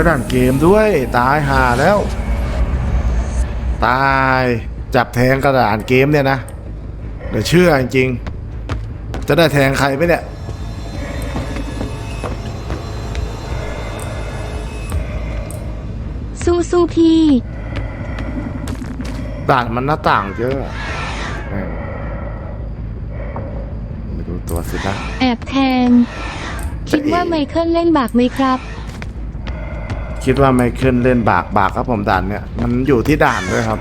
ได้ด่านเกมด้วย ตายห่าแล้ว ตายจับแทงกระดานเกมเนี่ยนะเดี๋ยวเชื่อจริงๆจะได้แทงใครไหมเนี่ยสู้สู้ๆพี่ด่านมันหน้าต่างเยอะแม่งมาดูตัวสินะแอบแทง คิดว่าไมเคิลเล่นบากไหมครับ คิดว่าไม่ขึ้นเล่นบากบากครับผมด่านเนี่ยมันอยู่ที่ด่านด้วยครับ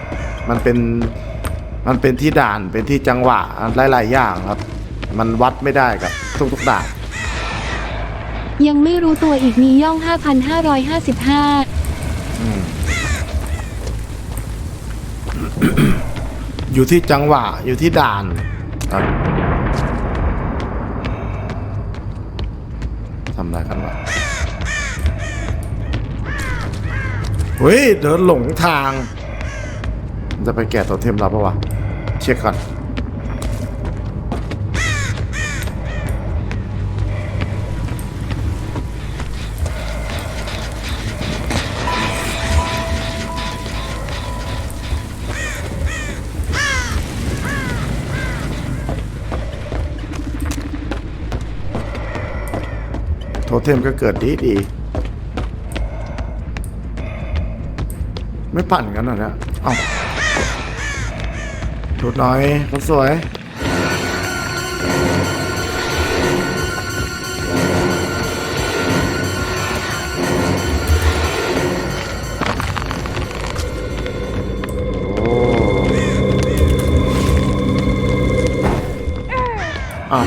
มันเป็นมันเป็นที่ด่านเป็นที่จังหวะหลายๆอย่างครับ มันวัดไม่ได้กับทุกๆด่าน ยังไม่รู้ตัวอีกมีย่อง 5,555อยู่ที่จังหวะอยู่ที่ด่านครับทำอะไรกันวะ เฮ้ยเดินหลงทางจะไปแก่ตัวเทมเราปะวะเช็คก่อนโทเทมก็เกิดดีดี ไม่ปั่นกันเหรอเนี่ยเอ้าดูดน่อยคนสวยอ้อ้าว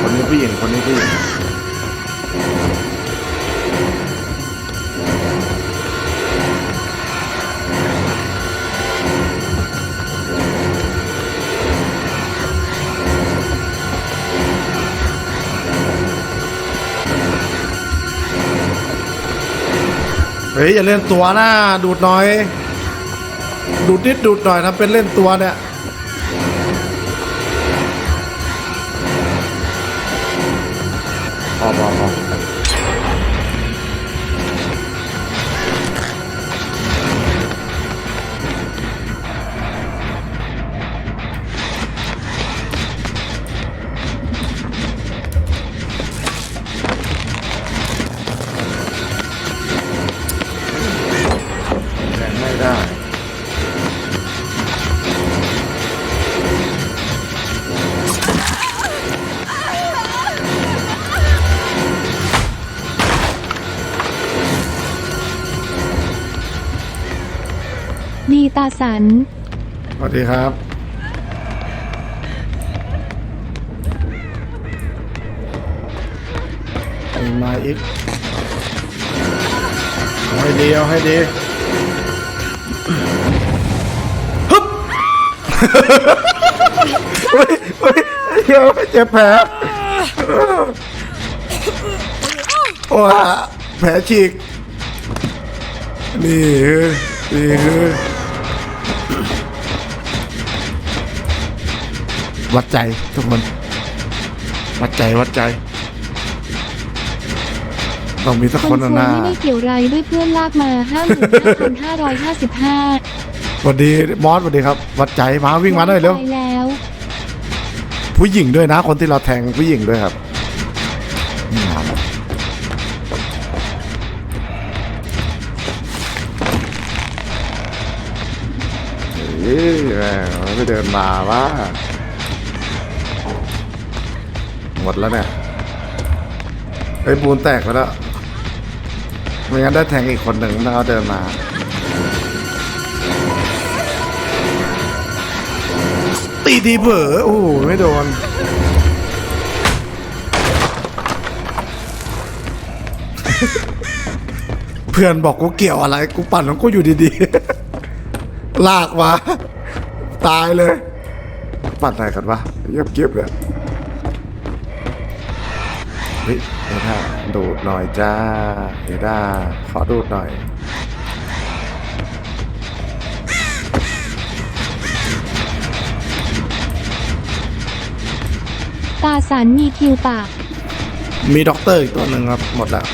คนนี้ผู้หญิงคนนี้ผู้หญิง ฮ้ยอย่าเล่นตัวนะดูดน้อย ดูดนิดดูดหน่อยนะเป็นเล่นตัวเนี่ยพอพอพอ ดีตาสัน สวัสดีครับมีมาอีกเอาให้ดีเอาให้ดีฮึบเฮ้ยเฮ้ยเดี๋ยวเจ็บแผลโอ้ยแผลฉีกนี่คือนี่คือ วัดใจทุกคน วัดใจวัดใจ ต้องมีสักคคนนสน่ะวยนะไม่ได้เกี่ยวไรด้วยเพื่อนลากมา55,555สวัสดีมอสสวัสดีครับ วัดใจมาวิ่งมาหน่อยเร็วไปแล้วผู้หญิงด้วยนะ คนที่เราแทงผู้หญิงด้วยครับนี่ครับเฮ้ยแม่งไม่เดินมาว่า มดแล้วเนี่ยไอ้ปูนแตกไปแล้วไม่งั้นได้แทงอีกคนหนึ่งถ้าเขาเดินมาตีทีเผลอโอ้โหไม่โดนเพื่อนบอกกูเกี่ยวอะไร กูปั่นของกูอยู่ดีๆ ลากมา ตายเลย ปั่นอะไรกันวะเยียบเก็บเลย ดูดหน่อยจ้าเดี๋ยวด้าขอดูดหน่อย ตาสันมีคิวปาก มีด็อกเตอร์อีกตัวหนึ่งครับ หมดแล้ว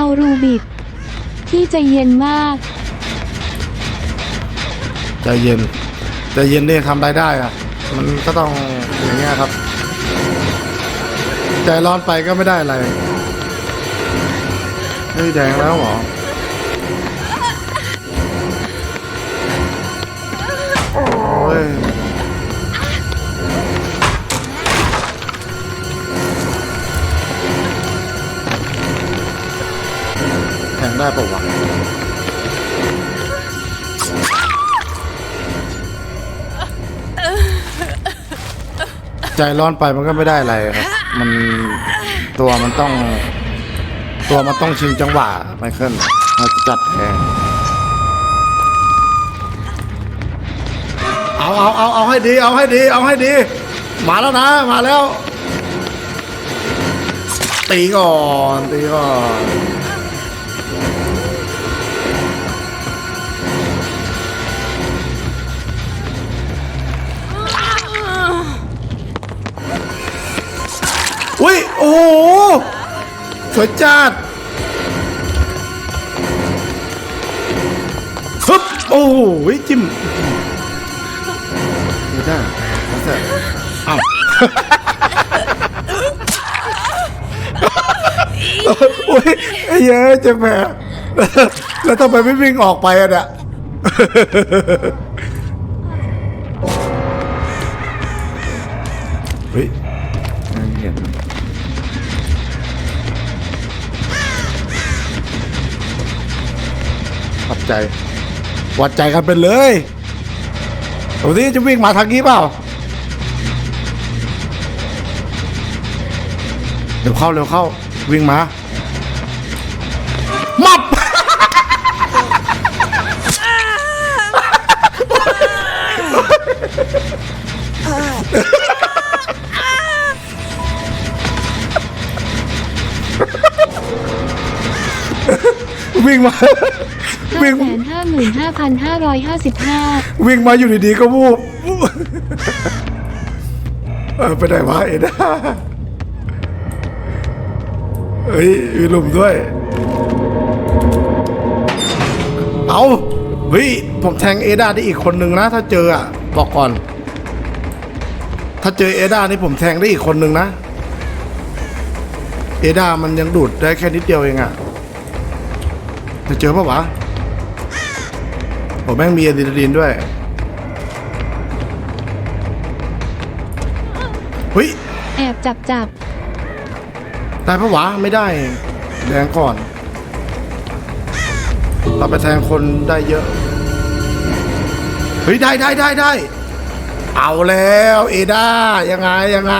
เอารูบิกที่ใจเย็นมาก ใจเย็นใจเย็นเนี่ยทำได้ได้อะมันก็ต้องอย่างเงี้ยครับ ใจร้อนไปก็ไม่ได้อะไรเฮ้ยแดงแล้วเหรอโอ้ย ได้ปะวะใจร้อนไปมันก็ไม่ได้อะไรครับ มันตัวมันต้อง ตัวมันต้องชิงจังหวะไมเคิลเราจะจัดแทงเอาเอาเอาเอาให้ดี เอาให้ดี เอาให้ดี มาแล้วนะ มาแล้ว ตีก่อน ตีก่อน โอ้โห สวยจัดฮึบโอ้โหจิ้มไม่ได้ไม่ได้อ้าวโอ้ยไอ้เยอะเจะแผลแล้วทำไมไม่วิ่งออกไปอะเนี่ยเฮ้ยไม่เห็น วัดใจ วัดใจกันไปเลยดูสิจะวิ่งมาทางนี้เปล่าเร็วเข้าเร็วเข้า วิ่งมา มับ วิ่งมา วิ่ง5 5 5 5 5 5วิ่งมาอยู่ดีๆก็วูบเออไปไหนวะเอ็ด้าเฮ้ยมีหลุมด้วย เอาเฮ้ยผมแทงเอด้าได้อีกคนนึงนะ ถ้าเจออะบอกก่อน ถ้าเจอเอด้านี่ผมแทงได้อีกคนนึงนะ เอด้ามันยังดูดได้แค่นิดเดียวเองอะ จะเจอปะวะผมแม่งมีอะดรีนาลีนด้วยเฮ้ยแอบจับจับได้ปะวะไม่ได้ แดงก่อน เราไปแทงคนได้เยอะ เฮ้ย ได้ได้ได้ได้ เอาแล้ว เอด้ายังไงยังไง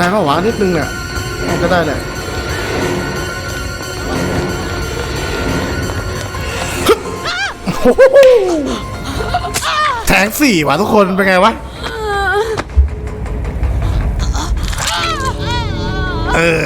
ได้ปะวะนิดนึงเนี่ยก็ได้แหละแทงสี่ว่ะทุกคนเป็นไงวะ เออ